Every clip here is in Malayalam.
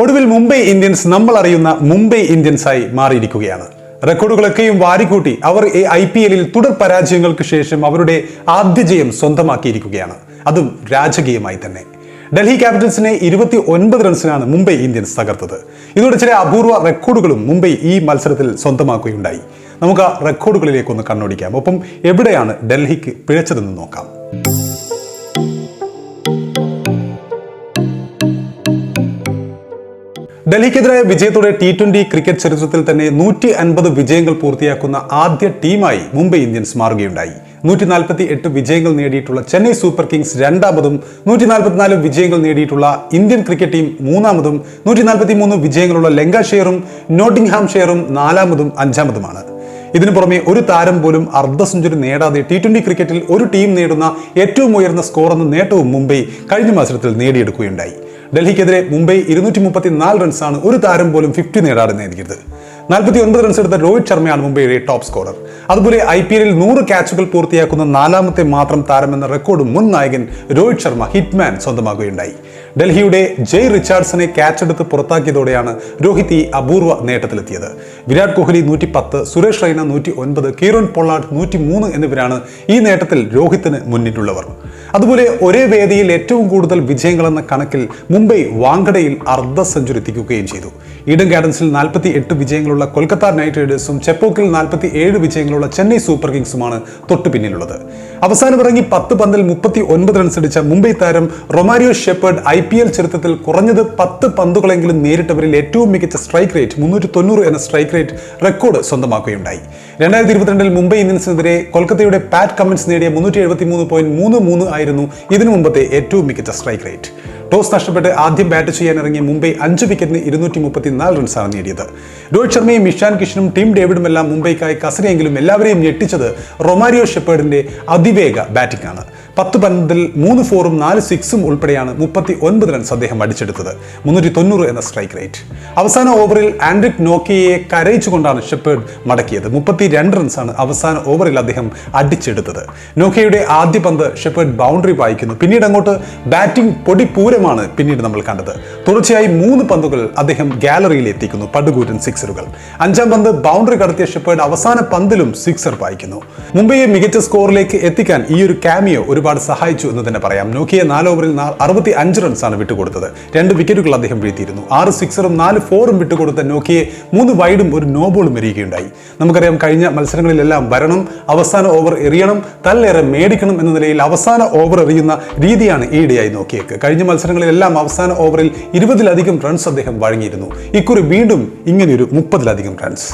ഒടുവിൽ മുംബൈ ഇന്ത്യൻസ് നമ്മൾ അറിയുന്ന മുംബൈ ഇന്ത്യൻസ് ആയി മാറിയിരിക്കുകയാണ്. റെക്കോർഡുകളൊക്കെയും വാരിക്കൂട്ടി അവർ ഐ പി എല്ലിൽ തുടർ പരാജയങ്ങൾക്ക് ശേഷം അവരുടെ ആദ്യ ജയം സ്വന്തമാക്കിയിരിക്കുകയാണ്. അതും രാജകീയമായി തന്നെ. ഡൽഹി ക്യാപിറ്റൽസിനെ ഇരുപത്തി ഒൻപത് റൺസിനാണ് മുംബൈ ഇന്ത്യൻസ് തകർത്തത്. ഇതോടെ ചില അപൂർവ റെക്കോർഡുകളും മുംബൈ ഈ മത്സരത്തിൽ സ്വന്തമാക്കുകയുണ്ടായി. നമുക്ക് ആ റെക്കോർഡുകളിലേക്കൊന്ന് കണ്ണോടിക്കാം. ഒപ്പം എവിടെയാണ് ഡൽഹിക്ക് പിഴച്ചതെന്ന് നോക്കാം. ഡൽഹിക്കെതിരായ വിജയത്തോടെ ടി ട്വന്റി ക്രിക്കറ്റ് ചരിത്രത്തിൽ തന്നെ നൂറ്റി അൻപത് വിജയങ്ങൾ പൂർത്തിയാക്കുന്ന ആദ്യ ടീമായി മുംബൈ ഇന്ത്യൻസ് മാറുകയുണ്ടായി. നൂറ്റി നാൽപ്പത്തി എട്ട് വിജയങ്ങൾ നേടിയിട്ടുള്ള ചെന്നൈ സൂപ്പർ കിങ്സ് രണ്ടാമതും നൂറ്റി നാൽപ്പത്തിനാല് വിജയങ്ങൾ നേടിയിട്ടുള്ള ഇന്ത്യൻ ക്രിക്കറ്റ് ടീം മൂന്നാമതും നൂറ്റി നാൽപ്പത്തി മൂന്ന് വിജയങ്ങളുള്ള ലങ്കാഷെയറും നോട്ടിംഗ്ഹാം ഷെയറും നാലാമതും അഞ്ചാമതുമാണ്. ഇതിനു പുറമെ ഒരു താരം പോലും അർദ്ധ സെഞ്ചുറി നേടാതെ ടി ട്വന്റി ക്രിക്കറ്റിൽ ഒരു ടീം നേടുന്ന ഏറ്റവും ഉയർന്ന സ്കോർ എന്ന നേട്ടവും മുംബൈ കഴിഞ്ഞ മത്സരത്തിൽ നേടിയെടുക്കുകയുണ്ടായി. ഡൽഹിക്കെതിരെ മുംബൈ ഇരുന്നൂറ്റി മുപ്പത്തി നാല് റൺസാണ് ഒരു താരം പോലും ഫിഫ്റ്റി നേടാതെ നേടിയത്. നാൽപ്പത്തി ഒൻപത് റൺസ് എടുത്ത രോഹിത് ശർമ്മയാണ് മുംബൈയുടെ ടോപ്പ് സ്കോറർ അതുപോലെ ഐ പി എല്ലിൽ നൂറ് ക്യാച്ചുകൾ പൂർത്തിയാക്കുന്ന നാലാമത്തെ മാത്രം താരമെന്ന റെക്കോർഡ് മുൻ നായകൻ രോഹിത് ശർമ്മ ഹിറ്റ്മാൻ സ്വന്തമാക്കുകയുണ്ടായി. ഡൽഹിയുടെ ജയ് റിച്ചാർഡ്സനെ ക്യാച്ച് എടുത്ത് പുറത്താക്കിയതോടെയാണ് രോഹിത് ഈ അപൂർവ നേട്ടത്തിലെത്തിയത്. വിരാട് കോഹ്ലി നൂറ്റി പത്ത് സുരേഷ് റൈന നൂറ്റി ഒൻപത് കീറോൺ പൊള്ളാട്ട് നൂറ്റി മൂന്ന് എന്നിവരാണ് ഈ നേട്ടത്തിൽ രോഹിത്തിന് മുന്നിട്ടുള്ളവർ. അതുപോലെ ഒരേ വേദിയിൽ ഏറ്റവും കൂടുതൽ വിജയങ്ങൾ എന്ന കണക്കിൽ മുംബൈ വാങ്കഡയിൽ അർദ്ധ സെഞ്ചുറി എത്തിക്കുകയും ചെയ്തു. ഈഡൻ ഗാർഡൻസിൽ നാൽപ്പത്തി എട്ട് വിജയങ്ങളുള്ള കൊൽക്കത്ത നൈറ്റ് റൈഡേഴ്സും ചെപ്പോക്കിൽ നാൽപ്പത്തി ഏഴ് വിജയങ്ങളുള്ള ചെന്നൈ സൂപ്പർ കിങ്സുമാണ് തൊട്ടു പിന്നിലുള്ളത്. അവസാനം ഇറങ്ങി പത്ത് പന്തിൽ മുപ്പത്തി ഒൻപത് റൺസ് അടിച്ച മുംബൈ താരം Romario Shepherd I P L ചരിത്രത്തിൽ കുറഞ്ഞത് പത്ത് പന്തുകളെങ്കിലും നേരിട്ടവരിൽ ഏറ്റവും മികച്ച സ്ട്രൈക്ക് റേറ്റ് മുന്നൂറ്റി തൊണ്ണൂറ് എന്ന സ്ട്രൈക്ക് റേറ്റ് റെക്കോർഡ് സ്വന്തമാക്കുകയുണ്ടായി. രണ്ടായിരത്തി ഇരുപത്തിരണ്ടിൽ മുംബൈ ഇന്ത്യൻസിനെതിരെ കൊൽക്കത്തയുടെ പാറ്റ് കമ്മിൻസ് നേടിയ മുന്നൂറ്റി എഴുപത്തി മൂന്ന് പോയിന്റ് മൂന്ന് മൂന്ന് ആയിരുന്നു ഇതിനു മുമ്പത്തെ ഏറ്റവും മികച്ച സ്ട്രൈക്ക് റേറ്റ്. ടോസ് നഷ്ടപ്പെട്ട് ആദ്യം ബാറ്റ് ചെയ്യാൻ ഇറങ്ങിയ മുംബൈ അഞ്ച് വിക്കറ്റിന് ഇരുന്നൂറ്റി മുപ്പത്തിനാല് റൺസാണ് നേടിയത്. രോഹിത് ശർമ്മയും ഇഷാൻ കിഷനും ടീം ഡേവിഡും എല്ലാം മുംബൈക്കായി കസരയെങ്കിലും എല്ലാവരെയും ഞെട്ടിച്ചത് റൊമാരിയോ ഷെപ്പേർഡിന്റെ അതിവേഗ ബാറ്റിംഗ് ആണ് പത്ത് പന്തിൽ മൂന്ന് ഫോറും നാല് സിക്സും ഉൾപ്പെടെയാണ് മുപ്പത്തി ഒൻപത് റൺസ് അദ്ദേഹം അടിച്ചെടുത്തത്. മുന്നൂറ്റി തൊണ്ണൂറ് എന്ന സ്ട്രൈക്ക് റേറ്റ് അവസാന ഓവറിൽ ആൻഡ്രിക് നോക്കിയയെ കരയിച്ചുകൊണ്ടാണ് ഷെപ്പേർഡ് മടക്കിയത്. മുപ്പത്തി രണ്ട് റൺസാണ് അവസാന ഓവറിൽ അദ്ദേഹം അടിച്ചെടുത്തത്. നോക്കിയയുടെ ആദ്യ പന്ത് ഷെപ്പേർഡ് ബൗണ്ടറി വായിക്കുന്നു. പിന്നീട് അങ്ങോട്ട് ബാറ്റിംഗ് പൊടി പൂരമാണ് പിന്നീട് നമ്മൾ കണ്ടത്. തുടർച്ചയായി മൂന്ന് പന്തുകൾ അദ്ദേഹം ഗാലറിയിൽ എത്തിക്കുന്നു. പടുകൂറ്റൻ സിക്സറുകൾ അഞ്ചാം പന്ത് ബൗണ്ടറി കടത്തിയ ഷെപ്പേർഡ് അവസാന പന്തിലും സിക്സർ വായിക്കുന്നു. മുംബൈയെ മികച്ച സ്കോറിലേക്ക് എത്തിക്കാൻ ഈ ഒരു കാമിയോ ഒരുപാട് സഹായിച്ചു എന്ന് തന്നെ പറയാം. നോക്കിയ നാല് ഓവറിൽ അറുപത്തി അഞ്ച് റൺസാണ് വിട്ടുകൊടുത്തത്. രണ്ട് വിക്കറ്റുകൾ അദ്ദേഹം വീഴ്ത്തിയിരുന്നു. ആറ് സിക്സറും നാല് ഫോറും വിട്ടുകൊടുത്ത നോക്കിയെ മൂന്ന് വൈഡും ഒരു നോ ബോളും എറിയുകയുണ്ടായി. നമുക്കറിയാം കഴിഞ്ഞ മത്സരങ്ങളിലെല്ലാം വരണം അവസാന ഓവർ എറിയണം തല്ലേറെ മേടിക്കണം എന്ന നിലയിൽ അവസാന ഓവർ എറിയുന്ന രീതിയാണ് ഈയിടെയായി നോക്കിയേക്ക്. കഴിഞ്ഞ മത്സരങ്ങളിലെല്ലാം അവസാന ഓവറിൽ ഇരുപതിലധികം റൺസ് അദ്ദേഹം വഴങ്ങിയിരുന്നു. ഇക്കുറി വീണ്ടും ഇങ്ങനെയൊരു മുപ്പതിലധികം റൺസ്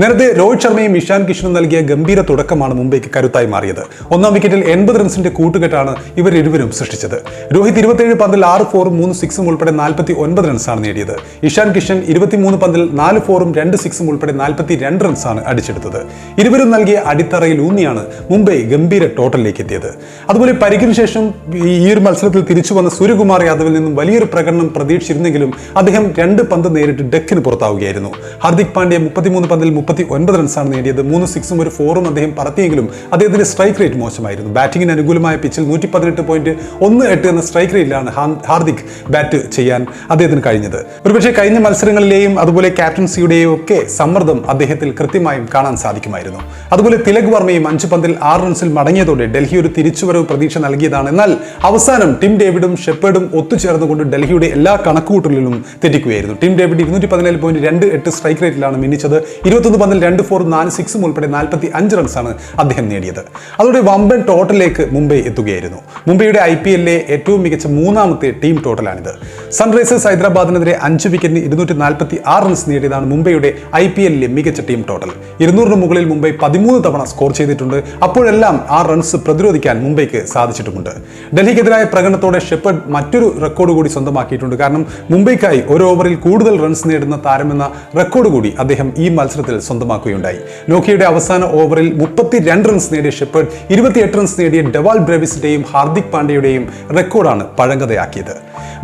നേരത്തെ രോഹിത് ശർമ്മയും ഇഷാൻ കിഷനും നൽകിയ ഗംഭീര തുടക്കമാണ് മുംബൈക്ക് കരുത്തായി മാറിയത്. ഒന്നാം വിക്കറ്റിൽ എൺപത് റൺസിന്റെ കൂട്ടുകെട്ടാണ് ഇവർ ഇരുവരും സൃഷ്ടിച്ചത്. രോഹിത് ഇരുപത്തിയേഴ് പന്തിൽ ആറ് ഫോറും മൂന്ന് സിക്സും ഉൾപ്പെടെ നാൽപ്പത്തി ഒൻപത് റൺസാണ് നേടിയത്. ഇഷാൻ കിഷൻ ഇരുപത്തിമൂന്ന് പന്തിൽ നാല് ഫോറും രണ്ട് സിക്സും ഉൾപ്പെടെ നാൽപ്പത്തി രണ്ട് റൺസാണ് അടിച്ചെടുത്തത്. ഇരുവരും നൽകിയ അടിത്തറയിൽ ഊന്നിയാണ് മുംബൈ ഗംഭീര ടോട്ടലിലേക്ക് എത്തിയത്. അതുപോലെ പരിക്കിന് ശേഷം ഈ ഒരു മത്സരത്തിൽ തിരിച്ചു വന്ന സൂര്യകുമാർ യാദവിൽ നിന്നും വലിയൊരു പ്രകടനം പ്രതീക്ഷിച്ചിരുന്നെങ്കിലും അദ്ദേഹം രണ്ട് പന്ത് നേരിട്ട് ഡെക്കിന് പുറത്താവുകയായിരുന്നു. ഹാർദിക് പാണ്ഡ്യ മുപ്പത്തിമൂന്ന് പന്തിൽ മുപ്പത്തി ഒൻപത് റൺസാണ് നേടിയത്. മൂന്ന് സിക്സും ഒരു ഫോറും അദ്ദേഹം പറത്തിയെങ്കിലും അദ്ദേഹത്തിന്റെ സ്ട്രൈക്ക് റേറ്റ് മോശമായിരുന്നു. ബാറ്റിങ്ങിന് അനുകൂലമായ പിച്ചിൽ നൂറ്റി പതിനെട്ട് പോയിന്റ് ഒന്ന് എട്ട് എന്ന സ്ട്രൈക്ക് റേറ്റിലാണ് ഹാർദിക് ബാറ്റ് ചെയ്യാൻ അദ്ദേഹത്തിന് കഴിഞ്ഞത്. ഒരുപക്ഷെ കഴിഞ്ഞ മത്സരങ്ങളിലെയും അതുപോലെ ക്യാപ്റ്റൻസിയുടെയും ഒക്കെ സമ്മർദ്ദം അദ്ദേഹത്തിൽ കൃത്യമായും കാണാൻ സാധിക്കുമായിരുന്നു. അതുപോലെ തിലക് വർമ്മയും അഞ്ച് പന്തിൽ ആറ് റൺസിൽ മടങ്ങിയതോടെ ഡൽഹി ഒരു തിരിച്ചുവരവ് പ്രതീക്ഷ നൽകിയതാണ്. എന്നാൽ അവസാനം ടിം ഡേവിഡും ഷെപ്പേർഡും ഒത്തുചേർന്നുകൊണ്ട് ഡൽഹിയുടെ എല്ലാ കണക്കുകൂട്ടലിലും തെറ്റിക്കുകയായിരുന്നു. ടിം ഡേവിഡ് ഇരുന്നൂറ്റി പതിനേഴ് പോയിന്റ് രണ്ട് എട്ട് സ്ട്രൈക്ക് റേറ്റിലാണ് മിന്നിച്ചത്. ഇരുപത്തൊന്ന് പന്തിൽ രണ്ട് ഫോറും നാല് സിക്സും ഉൾപ്പെടെ നാൽപ്പത്തി അഞ്ച് റൺസാണ് അദ്ദേഹം നേടിയത്. അതോടെ വമ്പൻ ടോട്ടലിലേക്ക് മുംബൈ എത്തുകയായിരുന്നു. മുംബൈയുടെ ഐ പി എല്ലിലെ ഏറ്റവും മികച്ച മൂന്നാമത്തെ ടീം ടോട്ടലാണിത്. സൺറൈസേഴ്സ് ഹൈദരാബാദിനെതിരെ അഞ്ച് വിക്കറ്റിന് ഇരുന്നൂറ്റി നാൽപ്പത്തി ആറ് റൺസ് നേടിയതാണ് മുംബൈയുടെ ഐ പി എല്ലിലെ മികച്ച ടീം ടോട്ടൽ. ഇരുന്നൂറിന് മുകളിൽ മുംബൈ പതിമൂന്ന് തവണ സ്കോർ ചെയ്തിട്ടുണ്ട്. അപ്പോഴെല്ലാം ആ റൺസ് പ്രതിരോധിക്കാൻ മുംബൈക്ക് സാധിച്ചിട്ടുമുണ്ട്. ഡൽഹിക്കെതിരായ പ്രകടനത്തോടെ ഷെപ്പർഡ് മറ്റൊരു റെക്കോർഡ് കൂടി സ്വന്തമാക്കിയിട്ടുണ്ട്. കാരണം മുംബൈക്കായി ഒരു ഓവറിൽ കൂടുതൽ റൺസ് നേടുന്ന താരമെന്ന റെക്കോർഡ് കൂടി അദ്ദേഹം ഈ മത്സരത്തിൽ സ്വന്തമാക്കുകയുണ്ടായി. നോക്കിയുടെ അവസാന ഓവറിൽ മുപ്പത്തി രണ്ട് റൺസ് നേടിയ ഷെപ്പേർഡ് ഇരുപത്തിയെട്ട് റൺസ് നേടിയ ഡെവാൾ ബ്രേവിസിന്റെയും ഹാർദിക് പാണ്ഡ്യയുടെയും റെക്കോർഡാണ് പഴങ്കതയാക്കിയത്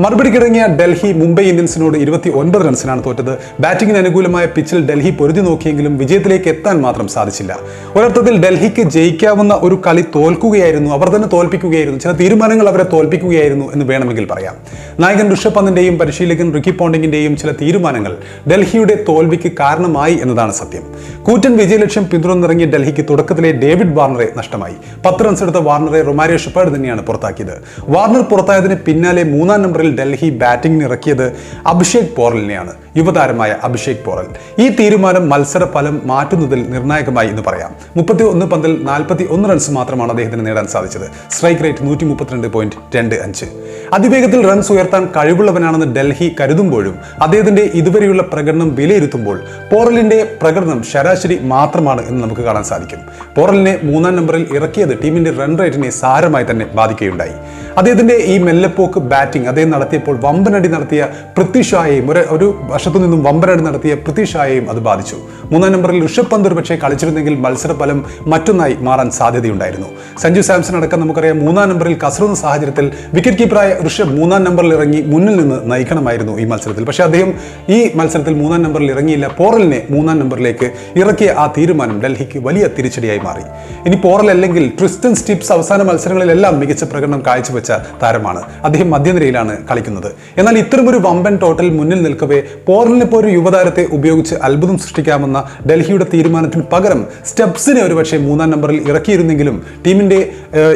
മറുപടിക്കിറങ്ങിയ ഡൽഹി മുംബൈ ഇന്ത്യൻസിനോട് ഇരുപത്തി ഒൻപത് റൺസിനാണ് തോറ്റത്. ബാറ്റിംഗിന് അനുകൂലമായ പിച്ചിൽ ഡൽഹി പൊരുതി നോക്കിയെങ്കിലും വിജയത്തിലേക്ക് എത്താൻ മാത്രം സാധിച്ചില്ല. ഒരർത്ഥത്തിൽ ഡൽഹിക്ക് ജയിക്കാവുന്ന ഒരു കളി തോൽക്കുകയായിരുന്നു അവർ തന്നെ തോൽപ്പിക്കുകയായിരുന്നു ചില തീരുമാനങ്ങൾ അവരെ തോൽപ്പിക്കുകയായിരുന്നു എന്ന് വേണമെങ്കിൽ പറയാം. നായകൻ ഋഷഭ് പന്തിന്റെയും പരിശീലകൻ റിക്കി പോണ്ടിങ്ങിന്റെയും ചില തീരുമാനങ്ങൾ ഡൽഹിയുടെ തോൽവിക്ക് കാരണമായി എന്നതാണ് സത്യം. കൂറ്റൻ വിജയലക്ഷ്യം പിന്തുടർന്നിറങ്ങിയ ഡൽഹിക്ക് തുടക്കത്തിലെ ഡേവിഡ് വാർണറെ നഷ്ടമായി. പത്ത് റൺസ് എടുത്ത വാർണറെ റൊമാരിയോ ഷെപ്പേർഡ് തന്നെയാണ് പുറത്താക്കിയത്. വാർണർ പുറത്തായതിന് പിന്നാലെ മൂന്നാം നമ്പറിൽ ഡൽഹി ബാറ്റിംഗിന് ഇറക്കിയത് അഭിഷേക് പോറലിനെയാണ്. യുവതാരമായ അഭിഷേക് പോറൽ. ഈ തീരുമാനം മത്സര ഫലം മാറ്റുന്നതിൽ നിർണായകമായി എന്ന് പറയാം. മുപ്പത്തി ഒന്ന് പന്തിൽ നാൽപ്പത്തി ഒന്ന് റൺസ് മാത്രമാണ് അദ്ദേഹത്തിന് നേടാൻ സാധിച്ചത്. സ്ട്രൈക്ക് റേറ്റ് നൂറ്റി മുപ്പത്തിരണ്ട് പോയിന്റ് രണ്ട് അഞ്ച്. അതിവേഗത്തിൽ റൺസ് ഉയർത്താൻ കഴിവുള്ളവനാണെന്ന് ഡൽഹി കരുതുമ്പോഴും അദ്ദേഹത്തിന്റെ ഇതുവരെയുള്ള പ്രകടനം വിലയിരുത്തുമ്പോൾ പോറലിന്റെ പ്രകടനം ശരാശരി മാത്രമാണ് എന്ന് നമുക്ക് കാണാൻ സാധിക്കും. പോറലിനെ മൂന്നാം നമ്പറിൽ ഇറക്കിയത് ടീമിന്റെ റൺ റേറ്റിനെ സാരമായി തന്നെ ബാധിക്കുകയുണ്ടായി. അദ്ദേഹത്തിന്റെ ഈ മെല്ലെപ്പോക്ക് ബാറ്റിംഗ് അദ്ദേഹം നടത്തിയപ്പോൾ വമ്പനടി നടത്തിയ പൃഥ്വി ഒരു വശത്തു നിന്നും വമ്പരടി നടത്തിയ പൃഥ്വി ഷായെയും അത് ബാധിച്ചു. മൂന്നാം നമ്പറിൽ ഋഷഭ് പന്ത് ഒരു പക്ഷേ കളിച്ചിരുന്നെങ്കിൽ മത്സരഫലം മറ്റൊന്നായി മാറാൻ സാധ്യതയുണ്ടായിരുന്നു. സഞ്ജു സാംസൺ അടക്കം നമുക്കറിയാം മൂന്നാം നമ്പറിൽ കസറുന്ന സാഹചര്യത്തിൽ വിക്കറ്റ് കീപ്പറായ ഋഷഭ് മൂന്നാം നമ്പറിൽ ഇറങ്ങി മുന്നിൽ നിന്ന് നയിക്കണമായിരുന്നു ഈ മത്സരത്തിൽ. പക്ഷേ അദ്ദേഹം ഈ മത്സരത്തിൽ മൂന്നാം നമ്പറിൽ ഇറങ്ങിയില്ല. പോറലിനെ മൂന്നാം നമ്പറിലേക്ക് ഇറക്കിയ ആ തീരുമാനം ഡൽഹിക്ക് വലിയ തിരിച്ചടിയായി മാറി. ഇനി പോറൽ അല്ലെങ്കിൽ ട്രിസ്റ്റൻ സ്റ്റിപ്സ് അവസാന മത്സരങ്ങളിലെല്ലാം മികച്ച പ്രകടനം കാഴ്ചവെച്ച താരമാണ്. അദ്ദേഹം മധ്യനിരയിലാണ് കളിക്കുന്നത്. എന്നാൽ ഇത്തരമൊരു വമ്പൻ ടോട്ടൽ മുന്നിൽ നിൽക്കവേ പോറലിനെ പോലെ ഒരു യുവതാരത്തെ ഉപയോഗിച്ച് അത്ഭുതം സൃഷ്ടിക്കാമെന്ന ഡൽഹിയുടെ തീരുമാനത്തിന് പകരം സ്റ്റെപ്സിനെ ഒരുപക്ഷെ മൂന്നാം നമ്പറിൽ ഇറക്കിയിരുന്നെങ്കിലും ടീമിന്റെ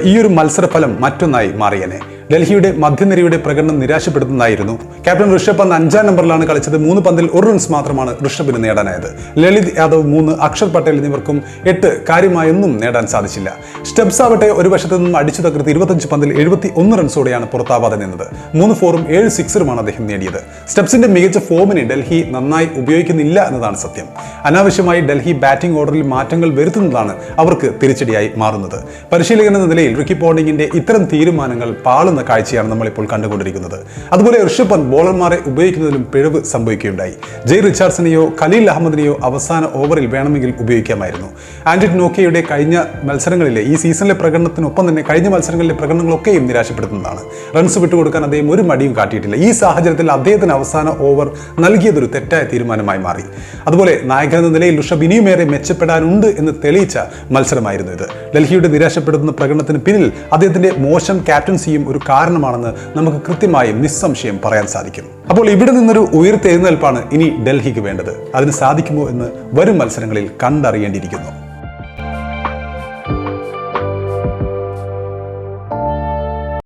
ഈയൊരു ഈ ഒരു മത്സരഫലം മറ്റൊന്നായി മാറിയനെ. ഡൽഹിയുടെ മധ്യനിരയുടെ പ്രകടനം നിരാശപ്പെടുത്തുന്നതായിരുന്നു. ക്യാപ്റ്റൻ ഋഷഭ് പന്ത് അഞ്ചാം നമ്പറിലാണ് കളിച്ചത്. മൂന്ന് പന്തിൽ ഒരു റൺസ് മാത്രമാണ് ഋഷഭിന് നേടാനായത്. ലളിത് യാദവ് മൂന്ന് അക്ഷർ പട്ടേൽ എന്നിവർക്കും എട്ട് കാര്യമായൊന്നും നേടാൻ സാധിച്ചില്ല. സ്റ്റെപ്സ് ആവട്ടെ ഒരു വശത്തു നിന്നും അടിച്ചു തകർത്ത് ഇരുപത്തഞ്ച് പന്തിൽ എഴുപത്തി ഒന്ന് റൺസോടെയാണ് പുറത്താവാതെ നിന്നത്. മൂന്ന് ഫോറും ഏഴ് സിക്സറുമാണ് അദ്ദേഹം നേടിയത്. സ്റ്റെപ്സിന്റെ മികച്ച ഫോമിനെ ഡൽഹി നന്നായി ഉപയോഗിക്കുന്നില്ല എന്നതാണ് സത്യം. അനാവശ്യമായി ഡൽഹി ബാറ്റിംഗ് ഓർഡറിൽ മാറ്റങ്ങൾ വരുത്തുന്നതാണ് അവർക്ക് തിരിച്ചടിയായി മാറുന്നത്. പരിശീലകൻ എന്ന നിലയിൽ റിക്കി പോണ്ടിങ്ങിന്റെ ഇത്തരം തീരുമാനങ്ങൾ പാളുന്ന കാഴ്ചയാണ് നമ്മളിപ്പോൾ കണ്ടുകൊണ്ടിരിക്കുന്നത്. അതുപോലെ ഋഷഭ് പന്ത് ബോളർമാരെ ഉപയോഗിക്കുന്നതിലും പിഴവ് സംഭവിക്കുകയുണ്ടായി. ജയ് റിച്ചാർഡ്സിനെയോ ഖലീൽ അഹമ്മദിനെയോ അവസാന ഓവറിൽ വേണമെങ്കിൽ ഉപയോഗിക്കാമായിരുന്നു. ആൻഡ്രിഡ് നോക്കിയയുടെ കഴിഞ്ഞ മത്സരങ്ങളിലെ ഈ സീസണിലെ പ്രകടനത്തിനൊപ്പം തന്നെ കഴിഞ്ഞ മത്സരങ്ങളിലെ പ്രകടനങ്ങളൊക്കെയും നിരാശപ്പെടുത്തുന്നതാണ്. റൺസ് വിട്ടുകൊടുക്കാൻ അദ്ദേഹം ഒരു മടിയും കാട്ടിയിട്ടില്ല. ഈ സാഹചര്യത്തിൽ അദ്ദേഹത്തിന് അവസാന ഓവർ നൽകിയതൊരു തെറ്റായ തീരുമാനമായി മാറി. അതുപോലെ നായകൻ എന്ന നിലയിൽ ഋഷഭ് ഇനിയുമേറെ മെച്ചപ്പെടാനുണ്ട് എന്ന് തെളിയിച്ച മത്സരമായിരുന്നു ഇത്. ഡൽഹിയുടെ നിരാശപ്പെടുത്തുന്ന പ്രകടനത്തിന് പിന്നിൽ അദ്ദേഹത്തിന്റെ മോശം ക്യാപ്റ്റൻസിയും ഒരു കാരണമാണെന്ന് നമുക്ക് കൃത്യമായി നിസ്സംശയം പറയാൻ സാധിക്കും. അപ്പോൾ ഇവിടെ നിന്നൊരു ഉയർത്തെഴുന്നേൽപ്പാണ് ഇനി ഡൽഹിക്ക് വേണ്ടത്. അതിന് സാധിക്കുമോ എന്ന് വരും മത്സരങ്ങളിൽ കണ്ടറിയേണ്ടിയിരിക്കുന്നു.